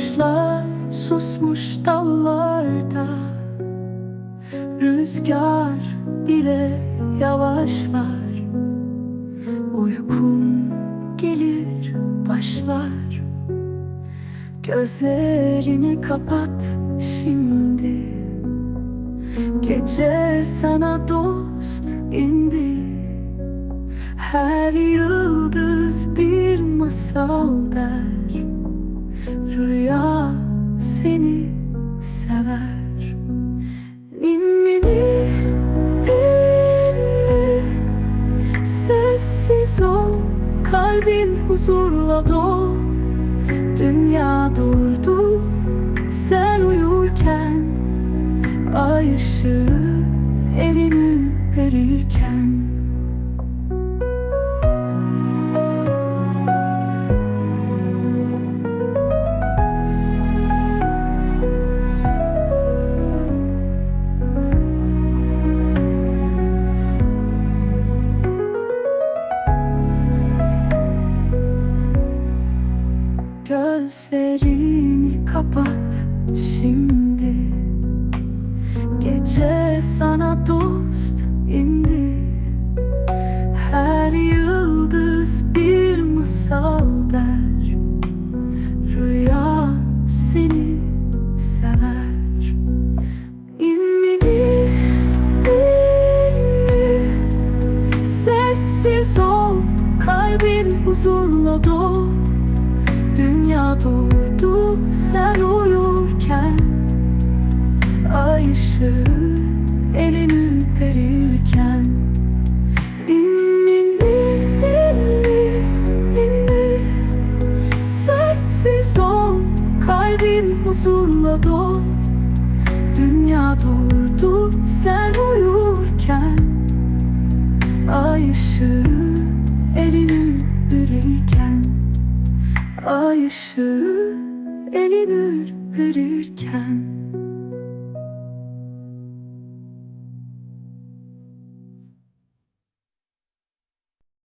Kuşlar susmuş dallarda Rüzgar bile yavaşlar. Uykum gelir başlar Gözlerini kapat şimdi. Gece sana dost indi Her yıldız bir masal der seni sever. Ninni ninni Sessiz ol Kalbin huzurla dol. Dünya durdu Sen uyurken. Ay ışığı elini verirken Kalbin huzurla dol Dünya durdu sen uyurken. Ay ışığı elini verirken. Ninni ninni ninni Sessiz ol kalbin huzurla dol Dünya durdu sen uyurken. Ay ışığı Elini verirken